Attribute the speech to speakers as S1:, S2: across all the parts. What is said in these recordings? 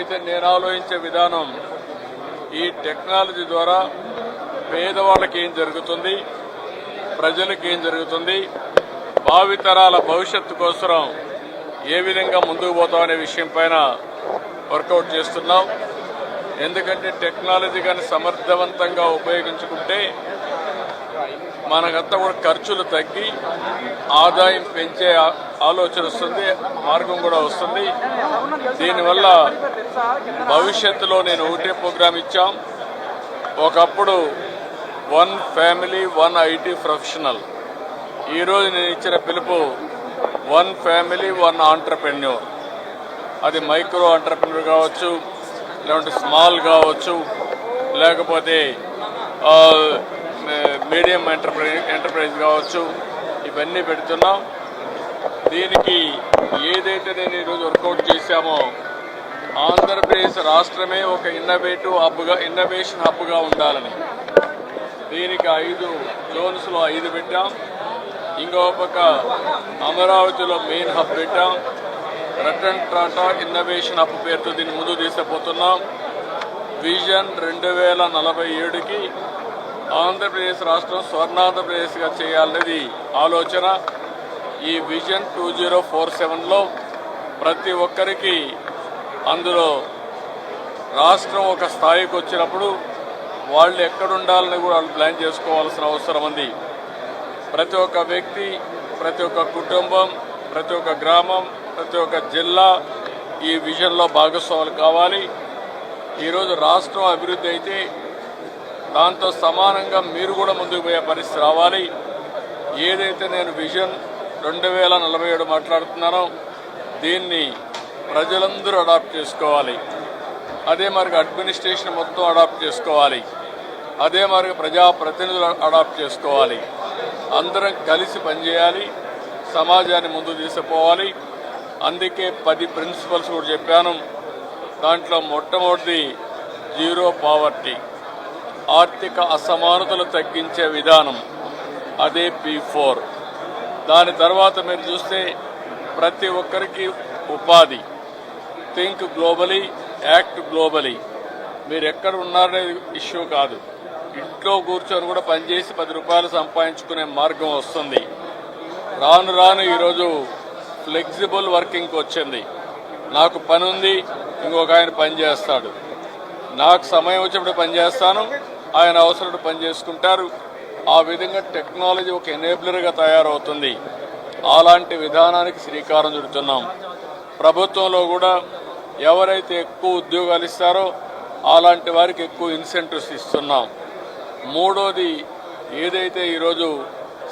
S1: అయితే నేను ఆలోచించే విధానం ఈ టెక్నాలజీ ద్వారా పేదవాళ్ళకి ఏం జరుగుతుంది ప్రజలకు ఏం జరుగుతుంది భావితరాల భవిష్యత్తు కోసం ఏ విధంగా ముందుకు పోతాం అనే విషయం పైన వర్కౌట్ చేస్తున్నాం. ఎందుకంటే టెక్నాలజీ కానీ సమర్థవంతంగా ఉపయోగించుకుంటే మనకంతా కూడా ఖర్చులు తగ్గి ఆదాయం పెంచే ఆలోచన వస్తుంది మార్గం కూడా వస్తుంది. దీనివల్ల భవిష్యత్తులో నేను ఒకటే ప్రోగ్రాం ఇచ్చాం. ఒకప్పుడు one family one IT professional. ఈరోజు నేను ఇచ్చిన పిలుపు వన్ ఫ్యామిలీ వన్ ఆంటర్ప్రెన్యూర్. అది మైక్రో ఆంటర్ప్రెన్యూర్ కావచ్చు లేకుంటే స్మాల్ కావచ్చు లేకపోతే మీడియం ఎంటర్ప్రైజ్ ఎంటర్ప్రైజ్ కావచ్చు. ఇవన్నీ పెడుతున్నాం. దీనికి ఏదైతే నేను ఈరోజు వర్కౌట్ చేశామో ఆంధ్రప్రదేశ్ రాష్ట్రమే ఒక ఇన్నోవేటివ్ హబ్గా ఇన్నోవేషన్ హబ్గా ఉండాలని. దీనికి ఐదు జోన్స్లో ఐదు పెట్టాం. ఇంకో పక్క అమరావతిలో మెయిన్ హబ్ పెట్టాం. రటన్ టాటా ఇన్నోవేషన్ హబ్ పేరుతో దీన్ని ముందు తీసుకుపోతున్నాం. విజన్ రెండు వేల నలభై ఏడుకి ఆంధ్రప్రదేశ్ రాష్ట్రం స్వర్ణాంధ్రప్రదేశ్గా చేయాలనేది ఆలోచన. ఈ విజన్ టూ జీరో ఫోర్ సెవెన్లో ప్రతి ఒక్కరికి అందులో రాష్ట్రం ఒక స్థాయికి వచ్చినప్పుడు వాళ్ళు ఎక్కడుండాలని కూడా వాళ్ళు ప్లాన్ చేసుకోవాల్సిన అవసరం ఉంది. ప్రతి ఒక్క వ్యక్తి ప్రతి ఒక్క కుటుంబం ప్రతి ఒక్క గ్రామం ప్రతి ఒక్క జిల్లా ఈ విజన్లో భాగస్వాములు కావాలి. ఈరోజు రాష్ట్రం అభివృద్ధి అయితే దాంతో సమానంగా మీరు కూడా ముందుకు పోయే పరిస్థితి రావాలి. ఏదైతే నేను విజన్ రెండు వేల నలభై ఏడు మాట్లాడుతున్నానో దీన్ని ప్రజలందరూ అడాప్ట్ చేసుకోవాలి. అదే మరి అడ్మినిస్ట్రేషన్ మొత్తం అడాప్ట్ చేసుకోవాలి. అదే మరి ప్రజాప్రతినిధులు అడాప్ట్ చేసుకోవాలి. అందరం కలిసి పనిచేయాలి. సమాజాన్ని ముందు తీసుకుపోవాలి. అందుకే పది ప్రిన్సిపల్స్ కూడా చెప్పాను. దాంట్లో మొట్టమొదటిది జీరో పావర్టీ. ఆర్థిక అసమానతలు తగ్గించే విధానం. అదే పీ ఫోర్. దాని తర్వాత మీరు చూస్తే ప్రతి ఒక్కరికి ఉపాధి. Think globally act globally. మీరు ఎక్కడ ఉన్నారనే ఇష్యూ కాదు. ఇంట్లో కూర్చొని కూడా పనిచేసి పది రూపాయలు సంపాదించుకునే మార్గం వస్తుంది. రాను రాను ఈరోజు ఫ్లెక్సిబుల్ వర్కింగ్కి వచ్చింది. నాకు పని ఉంది ఇంకొక ఆయన పని చేస్తాడు. నాకు సమయం వచ్చినప్పుడు పని చేస్తాను ఆయన అవసరం పని చేసుకుంటారు ఆ విధంగా టెక్నాలజీ ఒక ఎనేబులర్గా తయారవుతుంది. అలాంటి విధానానికి శ్రీకారం చుడుతున్నాం. ప్రభుత్వంలో కూడా ఎవరైతే ఎక్కువ ఉద్యోగాలు ఇస్తారో అలాంటి వారికి ఎక్కువ ఇన్సెంటివ్స్ ఇస్తున్నాం. మూడోది ఏదైతే ఈరోజు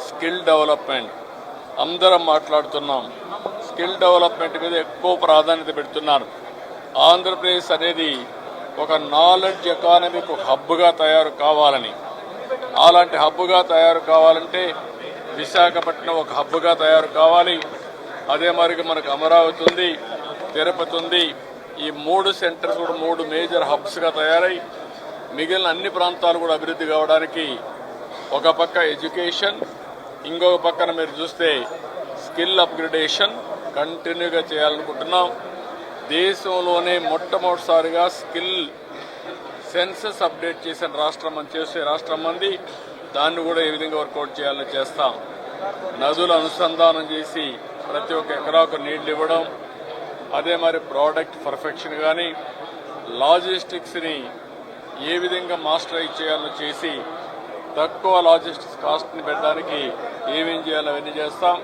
S1: స్కిల్ డెవలప్మెంట్ అందరం మాట్లాడుతున్నాం. స్కిల్ డెవలప్మెంట్ మీద ఎక్కువ ప్రాధాన్యత పెడుతున్నారు. ఆంధ్రప్రదేశ్ అనేది ఒక నాలెడ్జ్ ఎకానమీకి ఒక హబ్గా తయారు కావాలని. అలాంటి హబ్గా తయారు కావాలంటే విశాఖపట్నం ఒక హబ్గా తయారు కావాలి. అదే మరి మనకు అమరావతి ఉంది తిరుపతి ఉంది. ఈ మూడు సెంటర్స్ కూడా మూడు మేజర్ హబ్స్గా తయారై మిగిలిన అన్ని ప్రాంతాలు కూడా అభివృద్ధి కావడానికి ఒక పక్క ఎడ్యుకేషన్ ఇంకొక పక్కన మీరు చూస్తే స్కిల్ అప్గ్రేడేషన్ కంటిన్యూగా చేయాలనుకుంటున్నాం. దేశంలోనే మొట్టమొదటిసారిగా స్కిల్ సెన్సస్ అప్డేట్ చేసిన రాష్ట్రం అని చేసే రాష్ట్రం మంది దాన్ని కూడా ఏ విధంగా వర్కౌట్ చేయాలని చేస్తాం. నదులు అనుసంధానం చేసి ప్రతి ఒక్క ఎకరాకు నీళ్ళు ఇవ్వడం అదే మరి ప్రోడక్ట్ పర్ఫెక్షన్ కానీ లాజిస్టిక్స్ని ఏ విధంగా మాస్టరైజ్ చేయాలో చేసి తక్కువ లాజిస్టిక్స్ కాస్ట్ని పెట్టడానికి ఏమేం చేయాలో అవన్నీ చేస్తాం.